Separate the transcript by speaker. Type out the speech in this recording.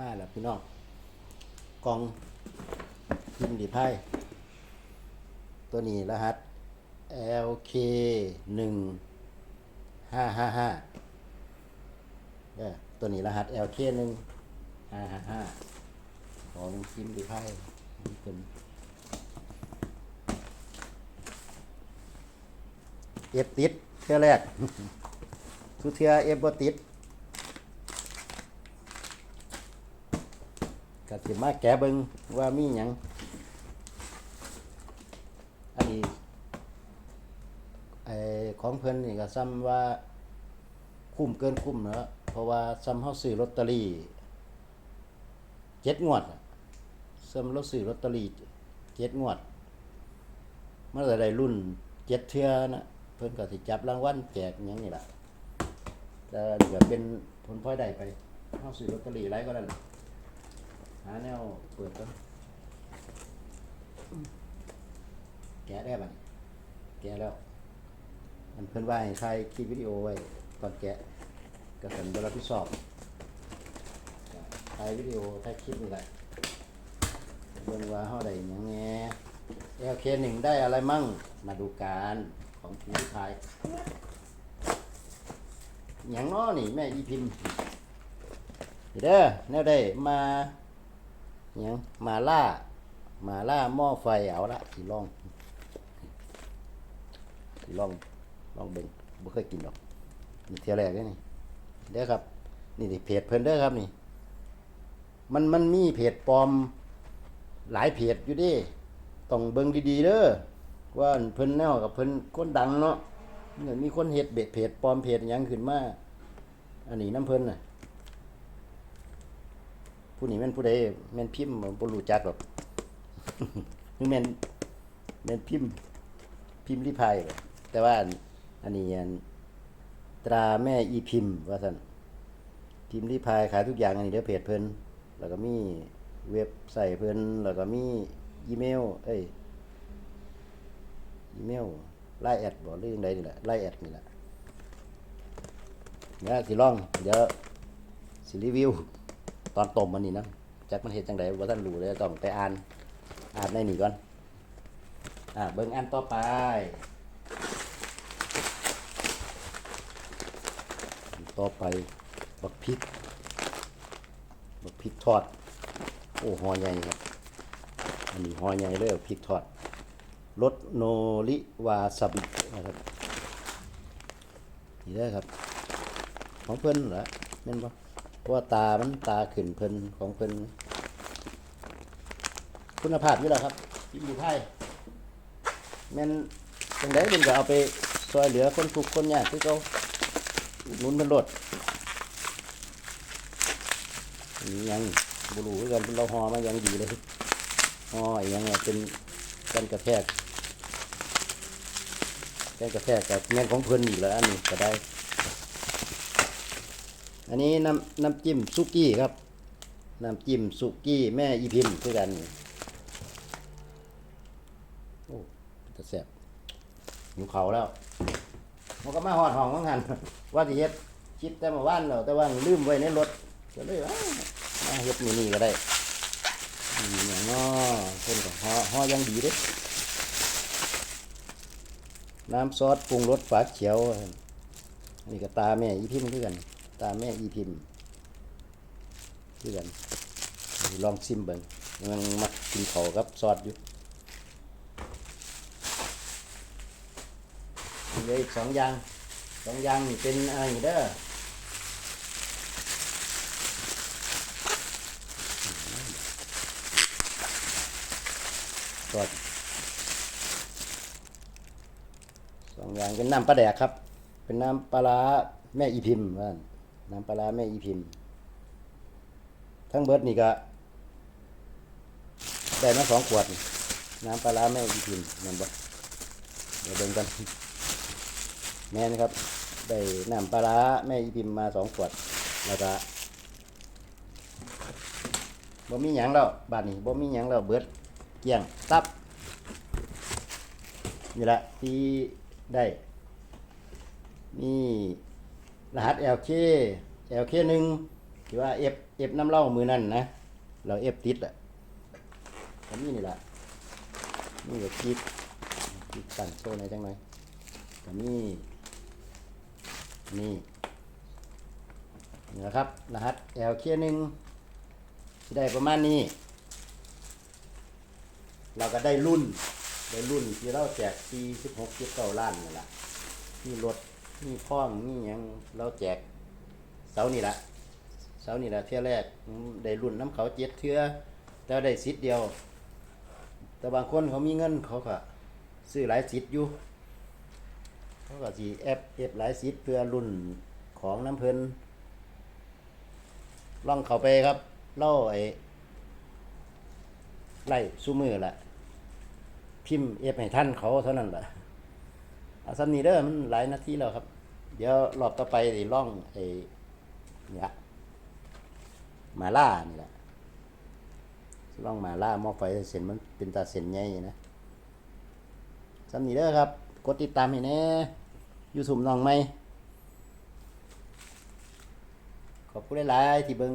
Speaker 1: มาแล้วพี่น้องกองพิมพ์ดีไพ่ตัวนี้รหัส LK หนึ่งห้าห้าห้าตัวนี้รหัส LK หนึ่งห้าห้าห้าของพิมพ์ดีไพ่เป็น เอฟติดเทื่อแรกทุเทื่อเอฟบติด ก็สิมาแกะเบิงว่ามีหยังอันนี้ไอ้ของเพิ่นนี่ก็ซ้ำว่าคุ้มเกินคุ้มเนาะเพราะว่าซ้ำเฮาซื้อลอตเตอรี่เจ็ดงวดซ้ำเราซื้อลอตเตอรี่เจ็ดงวดมันก็ได้รุ่นเจ็ดเทื่อนะเพิ่นก็สิจับรางวัลแจกหยังนี่ล่ะแต่นี่ก็เป็นผลพลอยได้ไปเฮาซื้อลอตเตอรี่หลายก็นั่นหาแนวเปิดก่อนแกะได้บัดแกะแล้วมันเพิ่นว่าให้ถ่ายคลิปวิดีโอไว้ก่อนแกะก็สันบรับผิดชอบก็ถ่ายวิดีโอถ่ายคลิปนี่แหละเบิ่งว่าเฮาได้หยังแหน่ LK หนึ่งได้อะไรมั่ง มาดูการของทีมไทยหยังน้อนี่แม่อีพิมพ์เด้อแนวได้มา ยังมาล่า มาล่าหม้อไฟเอาละสิลองสิลองลองเบิ่งบ่เคยกินหรอกนี่เทียแรกเด้อนี่เด้อครับ นี่ดิเพจเพิ่นเด้อครับนี่ มันมันมีเพจปลอม หลายเพจอยู่ดิต้องเบิ่งดีๆเด้อว่าเพิ่นแนวกับเพิ่นคนดังเนาะเนี่ยมีคนเฮ็ดเบ็ดเพจปลอมเพจหยังขึ้นมาอันนี้น้ำเพิ่นน่ะ ผู้นี้แม่นผู้ใดแม่นพิมพ์บ่รู้จักหรอกคือแม่นแม่นพิมพ์พิมพ์ริพายบ่แต่ว่าอันนี้อันตราแม่อีพิมพ์ ว่าซั่นพิมพ์ริพายขายทุกอย่างอันนี้เด้อเพจเพิ่นแล้วก็มีเว็บไซต์เพิ่นแล้วก็มีอีเมล เอ้ยอีเมลไลแอดบ่หรือจังไดนี่แหละไลแอดนี่แหละเดี๋ยสิลอง เดี๋ยวสิรีวิว ตอนต้มมันนี่นะจักมันเห็ดจังไดว่าท่านรู้เลยต้องไปอ่านอ่านในนี่ก่อนอ่าเบิ่งอันต่อไปต่อไปบักพริกบักพริกทอด โอ้หอใหญ่ครับอันนี้หอใหญ่เลยพริกทอดรสโนริวาซาบินะครับนี่ได้อครับของเพิ่อนเหรอแม่นบ่เพราะ ว่าตามันตาขึ้นเพิ่นของเพิ่นคุณภาพอยู่แล้วครับยิมดีไทยแม่นจังไดเพิ่นก็เอาไปซอยเหลือคนทุกข์คนยากคือเขาอุดหนุนเพิ่นโลดนี่ยังบ่รู้คือกันเพิ่นเราห่อมาอย่างดีเลยห่ออีหยังเนี่ยเป็นกันกระแทกกันกระแทกกับแม่นของเพิ่นอีกแล้วอันนี้ก็ได้ อันนี้น้ำน้ำจิ้มซุกี้ครับ น้ำจิ้มซุกี้แม่อีพิมพ์คือกันโอ้จะแซ่บหิวเขาแล้วมันก็มาหอดห้องของหันว่าสิเฮ็ดคิดแต่มาว่านแล้วแต่ว่าลืมไว้ในรถก็เลยมาเฮ็ดนี่นี่ก็ได้อืมอย่างน้อเพิ่นก็ห่อห่อยังดีเด้น้ำซอสปรุงรสฝาเขียว อันนี้ก็ตาแม่อีพิมพ์คือกัน ตาแม่อีพิมพ์คือกันลองซิมเบิ่งมันมักกินเขาวกับซอสอยู่เหลืออีกสองอย่างสองอย่างนี่เป็นอะไรเด้อซอสสองอย่างเป็นน้ำปลาแดกครับ เป็นน้ำปลาร้าแม่อีพิมพ์ว่า น้ำปลาแม่อีพิมพ์ ทั้งเบิดนี่ก็ได้มาสองขวด น้ำปลาแม่อีพิมพ์แม่นบ่เดี๋ยวเบิ่งกัน แม่นครับ ได้น้ำปลาแม่อีพิมพ์มาสองขวด แล้วก็บ่มีหยังแล้วบาดนี้บ่มีหยังแล้วเบิดเกลี้ยงตับนี่แหละที่ได้ นี่ รหัส LK LK หนึ่งที่ว่าเอฟเอฟน้ำเล่ามือนั่นนะ เราเอฟติดอะอันนี้นี่แหละนี่ก็คิดคิดตั้งโซ่ในจังไหนก็มีนี่นี่นะครับ รหัส L เคหนึ่งที่ได้ประมาณนี้ เราก็ได้รุ่น ได้รุ่นที่เราแจกปีสิบหกสิบเก้าล้านนั่แหละมีรถ มีพ้องมีหยังเราแจก เสานี่ละเสานี่ละเที่ยแรกอืมได้รุ่นน้ำเขาเจ็ดเทือแต่ได้สิทธิ์เดียว แต่บางคนเขามีเงินเขาก็ซื้อหลายสิทธิ์อยู่ เขาก็สีแอปเอฟหลายสิทธิ์เพื่อรุ่นของน้ำเพลินล่องเขาไปครับ เล่าไอ้ไล่ซูมือละพิมพ์เอฟให้ท่านเขาเท่านั้นแหละ เอาซ้ำนี้เด้อมันหลายนาทีแล้วครับ เดี๋ยวรอบต่อไปสิล่องไอ้เนี่ยหมาล่านี่แหละล่องหมาล่าหม้อไฟเส้นมันเป็นตาเส้นใหญ่นะซ้ำนี้เด้อครับ กดติดตามให้แน่ยูทูบน้องไหมขอบคุณหลายๆที่เบิง